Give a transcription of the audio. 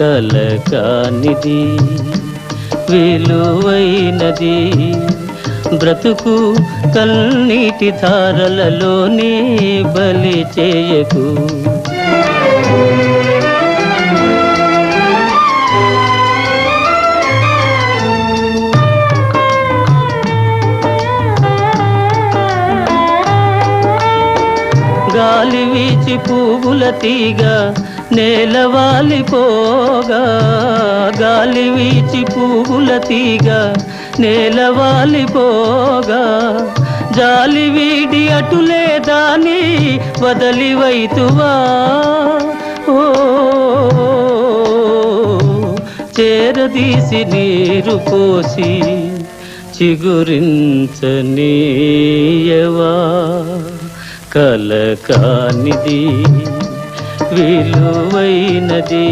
కలకానిది విలువైనది. బ్రతుకు కన్నీటి ధారలలోనే బలి చేయకు. గాలి వీచి పువ్వుల తీగ నేలవాలిపోగా గాలి వీచి పువ్వుల తీగ నేలవాలిపోగా జాలి వీడి అటులే దాని వదలి వైతువా. ఓ చేరదీసి నీరు పోసి చిగురించనీయవా. కలకానిది విలువైనది.